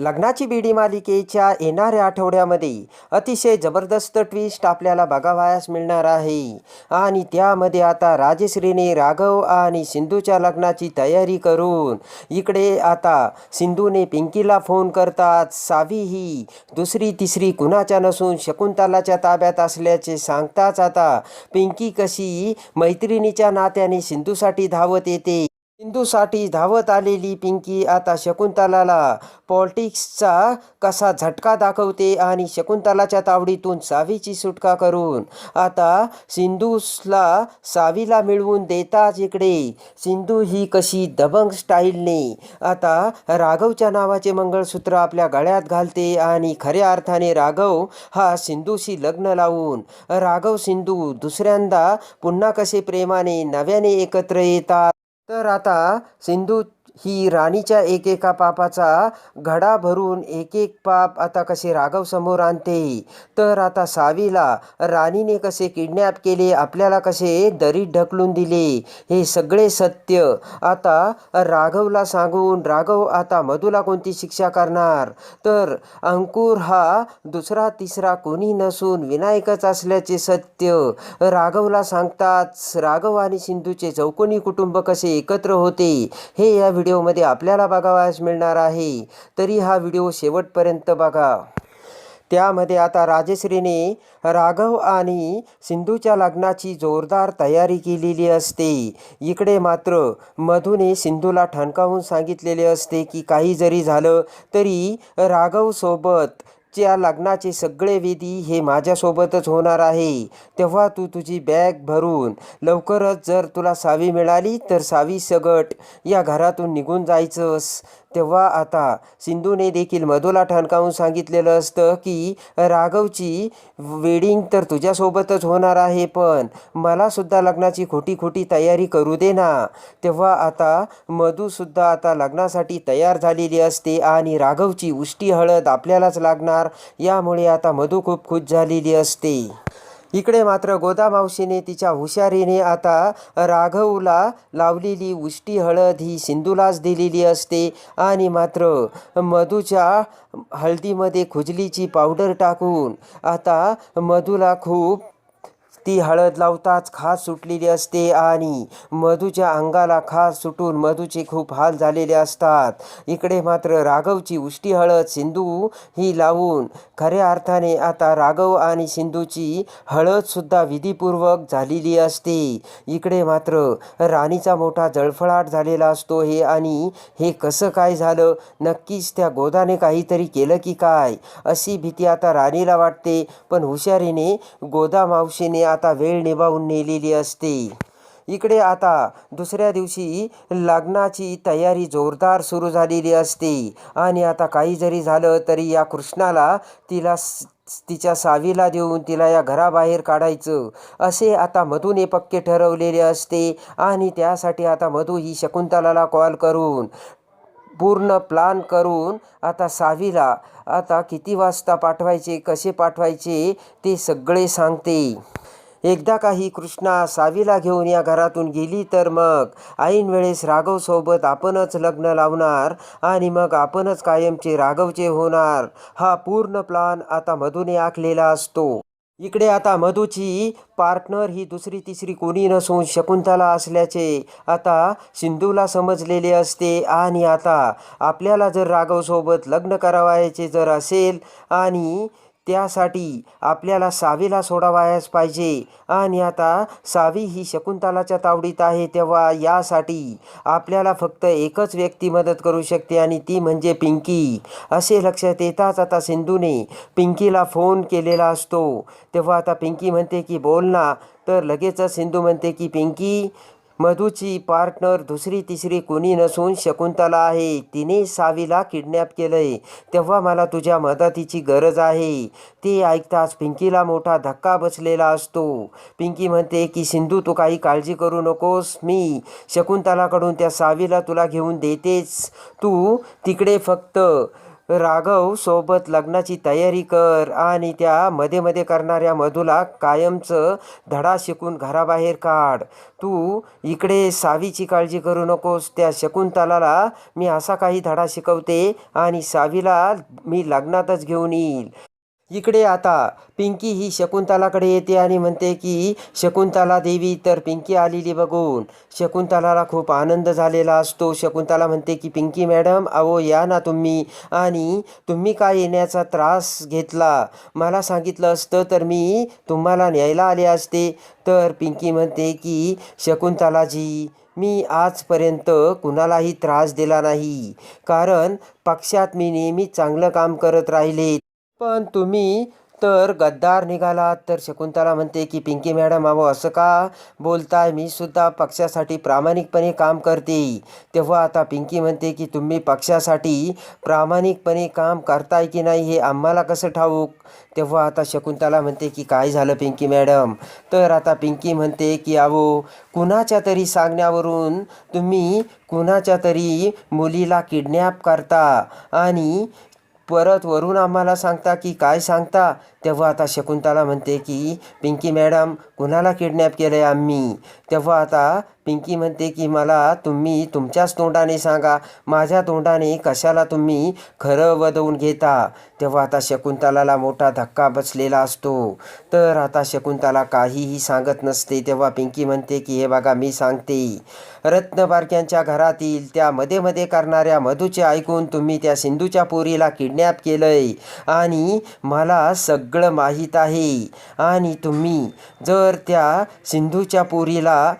लग्नाची बीडी मालिकेच्या येणाऱ्या आठवड्यामध्ये अतिशय जबरदस्त ट्विस्ट आपल्याला बघावयास मिळणार आहे. आणि त्यामध्ये आता राजश्रीने राघव आणि सिंधूच्या लग्नाची तयारी करून इकडे आता सिंधूने पिंकीला फोन करतात. सावी ही दुसरी तिसरी कुणाच्या नसून शकुंतलाच्या ताब्यात असल्याचे सांगताच आता पिंकी कशी मैत्रिणीच्या नात्याने सिंधूसाठी धावत येते. सिंधूसाठी धावत आलेली पिंकी आता शकुंतलाला पॉलिटिक्सचा कसा झटका दाखवते आणि शकुंतलाच्या तावडीतून सावीची सुटका करून आता सिंधूला सावीला मिळवून देताच इकडे. सिंधू ही कशी दबंग स्टाईलने आता राघवच्या नावाचे मंगळसूत्र आपल्या गळ्यात घालते आणि खऱ्या अर्थाने राघव हा सिंधूशी लग्न लावून राघव सिंधू दुसऱ्यांदा पुन्हा कसे प्रेमाने नव्याने एकत्र येतात? तर आता सिंधू ही राणीच्या एकेका पापाचा घडा भरून एक एक पाप आता कसे राघव समोर आणते? तर आता सावीला राणीने कसे किडनॅप केले? आपल्याला कसे दरीत ढकलून दिले? हे सगळे सत्य आता राघवला सांगून राघव आता मधूला कोणती शिक्षा करणार? तर अंकुर हा दुसरा तिसरा कोणी नसून विनायकच असल्याचे सत्य राघवला सांगताच राघव आणि सिंधूचे चौकोनी कुटुंब कसे एकत्र होते? हे या व्हिडिओमध्ये आपल्याला बघावयास मिळणार आहे. तरी हा व्हिडिओ शेवटपर्यंत बघा. त्यामध्ये आता राजश्रीने राघव आणि सिंधूच्या लग्नाची जोरदार तयारी केलेली असते. इकडे मात्र मधूने सिंधूला ठणकावून सांगितलेले असते की काही जरी झालं तरी राघवसोबत च्या लग्नाचे सगळे विधी हे माझ्यासोबतच होणार आहे. तेव्हा तू तुझी बॅग भरून लवकरच जर तुला सावी मिळाली तर सावी सगट. या घरातून निघून जायचंस. तेव्हा आता सिंधूने देखील मधूला ठणकावून सांगितलेलं असतं की राघवची वेडिंग तर तुझ्यासोबतच होणार आहे पण मलासुद्धा लग्नाची खोटी खोटी तयारी करू दे ना. तेव्हा आता मधूसुद्धा आता लग्नासाठी तयार झालेली असते आणि राघवची उष्टी हळद आपल्यालाच लागणार. यामुळे आता मधू खूप खुश झालेली असते. इकडे मात्र गोदा मावशीने तिच्या हुशारीने आता राघवला लावलेली उष्टी हळद ही सिंधूलाच दिलेली असते आणि मात्र मधूच्या हळदीमध्ये खुजलीची पावडर टाकून आता मधूला खूप ती हळद लावताच खास सुटलेली असते आणि मधूच्या अंगाला खास सुटून मधूचे खूप हाल झालेले असतात. इकडे मात्र राघवची उष्टी हळद सिंधू ही लावून खऱ्या अर्थाने आता राघव आणि सिंधूची हळदसुद्धा विधीपूर्वक झालेली असते. इकडे मात्र राणीचा मोठा जळफळाट झालेला असतो हे आणि हे कसं काय झालं? नक्कीच त्या गोदाने काहीतरी केलं की काय? अशी भीती आता राणीला वाटते. पण हुशारीने गोदा मावशीने आता वेळ निभावून नेलेली असते. इकडे आता दुसऱ्या दिवशी लग्नाची तयारी जोरदार सुरू झालेली असते. आणि आता काही जरी झालं तरी या कृष्णाला तिला तिच्या सावीला देऊन तिला या घराबाहेर काढायचं असे आता मधूने पक्के ठरवलेले असते. आणि त्यासाठी आता मधू ही शकुंतलाला कॉल करून पूर्ण प्लान करून आता सावीला आता किती वाजता पाठवायचे कसे पाठवायचे ते सगळे सांगते. एकदा काही कृष्णा सावीला घेऊन या घरातून गेली तर मग ऐन वेळेस राघवसोबत आपणच लग्न लावणार आणि मग आपणच कायमचे राघवचे होणार. हा पूर्ण प्लान आता मधूने आखलेला असतो. इकडे आता मधूची पार्टनर ही दुसरी तिसरी कोणी नसून शकुंतला असल्याचे आता सिंधूला समजलेले असते आणि आता आपल्याला जर राघवसोबत लग्न करावायचे जर असेल आणि त्यासाठी आपल्याला सावीला सोडावायच पाहिजे. आणि आता सावी ही शकुंतलाच्या तावडीत आहे तेव्हा यासाठी आपल्याला फक्त एकच व्यक्ती मदत करू शकते आणि ती म्हणजे पिंकी. असे लक्षात येताच आता सिंधूने पिंकीला फोन केलेला असतो. तेव्हा आता पिंकी म्हणते की बोल ना. तर लगेचच सिंधू म्हणते की पिंकी मधूची पार्टनर दुसरी तिसरी कोणी नसून शकुंतला आहे. तिने सावीला किडनॅप केलंय. तेव्हा मला तुझ्या मदतीची गरज आहे. ते ऐकताच पिंकीला मोठा धक्का बसलेला असतो. पिंकी म्हणते की सिंधू तू काही काळजी करू नकोस. मी शकुंतलाकडून त्या सावीला तुला घेऊन देतेच. तू तिकडे फक्त राघव सोबत लग्नाची तयारी कर आणि त्या मध्ये मध्ये करणाऱ्या मधूला कायमचं धडा शिकून घराबाहेर काढ. तू इकडे सावीची काळजी करू नकोस. त्या शकुंतलाला मी असा काही धडा शिकवते आणि सावीला मी लग्नातच घेऊन येईल. इकडे आता पिंकी ही शकुंतलाकडे येते आणि म्हणते की शकुंतला देवी तर पिंकी आलेली बघून शकुंतलाला खूप आनंद झालेला असतो. शकुंतला म्हणते की पिंकी मॅडम अहो या ना तुम्ही. आणि तुम्ही काय येण्याचा त्रास घेतला? मला सांगितलं असतं तर मी तुम्हाला न्यायला आले असते. तर पिंकी म्हणते की शकुंतलाजी मी आजपर्यंत कुणालाही त्रास दिला नाही. कारण पक्षात मी नेहमी चांगलं काम करत राहिले. पण तुम्ही तर गद्दार निघालात. तर शकुंतला म्हणते की पिंकी मॅडम अहो असं का बोलताय? मी सुद्धा पक्षासाठी प्रामाणिकपणे काम करते. तेव्हा आता पिंकी म्हणते की तुम्ही पक्षासाठी प्रामाणिकपणे काम करताय की नाही हे आम्हाला कसं ठाऊक? तेव्हा आता शकुंतला म्हणते की काय झालं पिंकी मॅडम? तर आता पिंकी म्हणते की अहो कुणाच्या तरी सांगण्यावरून तुम्ही कुणाच्या तरी मुलीला किडनॅप करता आणि परत वरून आम्हाला सांगता की काय सांगता? तेव्हा आता शकुंतला म्हणते की पिंकी मॅडम कुणाला किडनॅप केलं आहे आम्ही? तेव्हा आता पिंकी म्हणते की मला तुम्ही तुमच्याच तोंडाने सांगा. माझ्या तोंडाने कशाला तुम्ही खरं वदवून घेता? तेव्हा आता शकुंतलाला मोठा धक्का बसलेला असतो. तर आता शकुंतला काहीही सांगत नसते. तेव्हा पिंकी म्हणते की हे बघा मी सांगते. रत्नबारक्यांच्या घरातील त्या मध्ये मध्ये करणाऱ्या मधूचे ऐकून तुम्ही त्या सिंधूच्या पोरीला किडनॅप केलंय. आणि मला सग सगळं माहीत आहे. आणि तुम्ही जर त्या सिंधूच्या पोरीला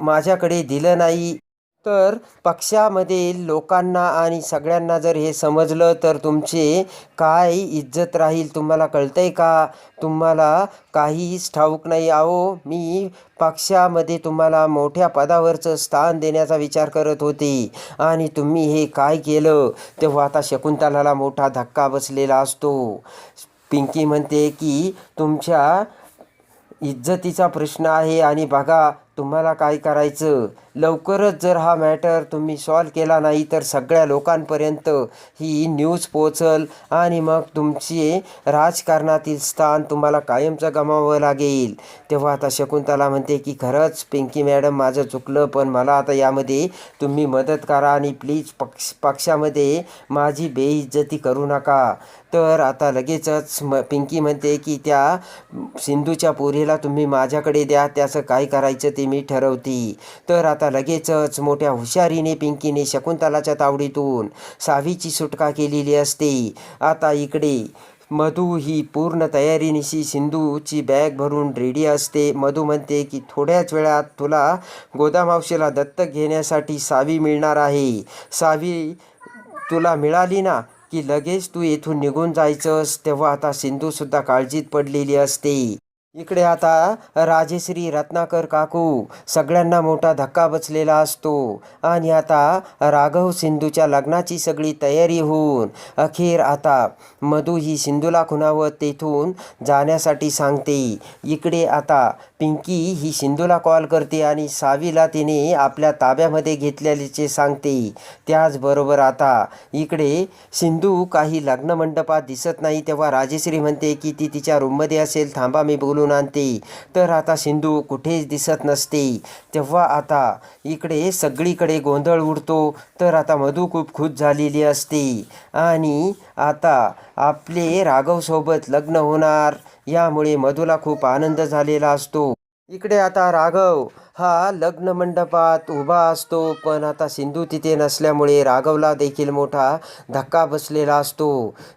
माझ्याकडे दिलं नाही तर पक्षामध्ये लोकांना आणि सगळ्यांना जर हे समजलं तर तुमचे काय इज्जत राहील तुम्हाला कळतंय का? तुम्हाला काहीच ठाऊक नाही. आहो मी पक्षामध्ये तुम्हाला मोठ्या पदावरचं स्थान देण्याचा विचार करत होते. आणि तुम्ही हे काय केलं? तेव्हा आता शकुंतलाला मोठा धक्का बसलेला असतो. पिंकी म्हणते की तुमच्या इज्जतीचा प्रश्न आहे आणि बघा तुम्हाला काय करायचं? लवकरच जर हा मॅटर तुम्ही सॉल्व केला नाही तर सगळ्या लोकांपर्यंत ही न्यूज पोचल आणि मग तुमचे राजकारणातील स्थान तुम्हाला कायमचं गमावं लागेल. तेव्हा आता शकुंतला म्हणते की खरंच पिंकी मॅडम माझं चुकलं पण मला आता यामध्ये तुम्ही मदत करा आणि प्लीज पक्ष पक्षामध्ये माझी बेइज्जती करू नका. तर आता लगेचच म पिंकी म्हणते की त्या सिंधूच्या पोरीला तुम्ही माझ्याकडे द्या त्याचं काय करायचं ते मी ठरवते. तर आता लगेचच मोठ्या हुशारीने पिंकीने शकुंतलाच्या तावडीतून सावीची सुटका केलेली असते. आता इकडे मधू ही पूर्ण तयारीनिशी सिंधूची बॅग भरून रेडी असते. मधू म्हणते की थोड्याच वेळात तुला गोदामावशीला दत्तक घेण्यासाठी सावी मिळणार आहे. सावी तुला मिळाली ना? की लगेच तू येथून निघून जायचंस? तेव्हा आता सिंधूसुद्धा काळजीत पडलेली असते. इकडे आता राजेश्री रत्नाकर काकू सगळ्यांना मोठा धक्का बसलेला असतो. आणि आता राघव सिंधूच्या लग्नाची सगळी तयारी होऊन अखेर आता मधू ही सिंधूला खुणावत तेथून जाण्यासाठी सांगते. इकडे आता पिंकी ही सिंधूला कॉल करते आणि सावीला तिने आपल्या ताब्यामध्ये घेतलेल्याचे सांगते. त्याचबरोबर आता इकडे सिंधू काही लग्न मंडपात दिसत नाही तेव्हा राजेश्री म्हणते की ती तिच्या रूममध्ये असेल थांबा मी बोलून आणते. तर आता सिंधू कुठेच दिसत नसते. तेव्हा आता इकडे सगळीकडे गोंधळ उडतो. तर आता मधू खूप खुश झालेली असते. आणि आता आपले राघवसोबत लग्न होणार. यामुळे मधूला खूप आनंद झालेला असतो. इकडे आता राघव हा लग्न मंडपात उभा असतो पण आता सिंधू तिथे नसल्यामुळे राघवला देखील मोठा धक्का बसलेला असतो.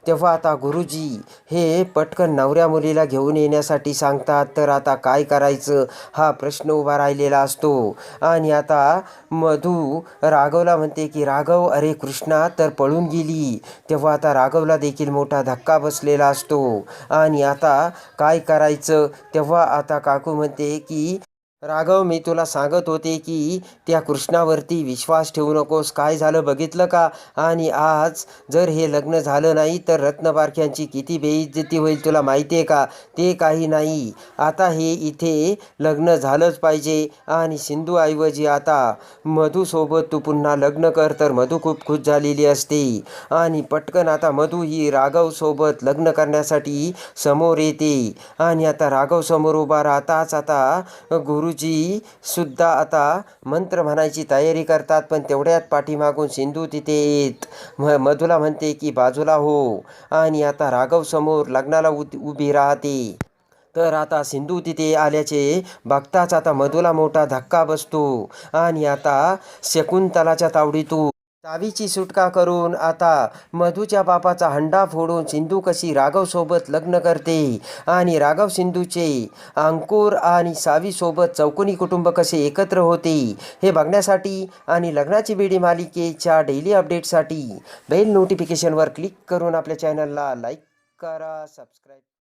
तेव्हा आता गुरुजी हे पटकन नवऱ्या मुलीला घेऊन येण्यासाठी सांगतात तर आता काय करायचं? हा प्रश्न उभा राहिलेला असतो. आणि आता मधू राघवला म्हणते की राघव अरे कृष्णा तर पळून गेली. तेव्हा आता राघवला देखील मोठा धक्का बसलेला असतो. आणि आता काय करायचं? तेव्हा आता काकू म्हणते की राघव मी तुला सांगत होते की त्या कृष्णावरती विश्वास ठेवू नकोस. काय झालं बघितलं का? आणि आज जर हे लग्न झालं नाही तर रत्नबारख्यांची किती बेइज्जती होईल तुला माहिती आहे का? ते काही नाही. आता हे इथे लग्न झालंच पाहिजे. आणि सिंधूऐवजी आता मधूसोबत तू पुन्हा लग्न कर तर मधू खूप खुश झालेली असते. आणि पटकन आता मधू ही राघवसोबत लग्न करण्यासाठी समोर येते. आणि आता राघव समोर उभा राहताच आता गुरु सुद्धा आता मंत्र म्हणायची तयारी करतात पण तेवढ्यात पाठीमागून सिंधू तिथे येत. म मधुला म्हणते की बाजूला हो. आणि आता राघव समोर लग्नाला उ उभी राहते. तर आता सिंधू तिथे आल्याचे बघताच आता मधुला मोठा धक्का बसतो. आणि आता शकुंतलाच्या तावडीतून चावीची सुटका करून आता मधूच्या बापाचा हंडा फोडून सिंधू कशी राघवसोबत लग्न करते आणि राघव सिंधूचे अंकुर आणि सावीसोबत चौकोनी कुटुंब कसे एकत्र होते हे बघण्यासाठी आणि लग्नाची बेडी मालिकेच्या डेली अपडेटसाठी बेल नोटिफिकेशनवर क्लिक करून आपल्या चॅनलला लाईक करा सबस्क्राईब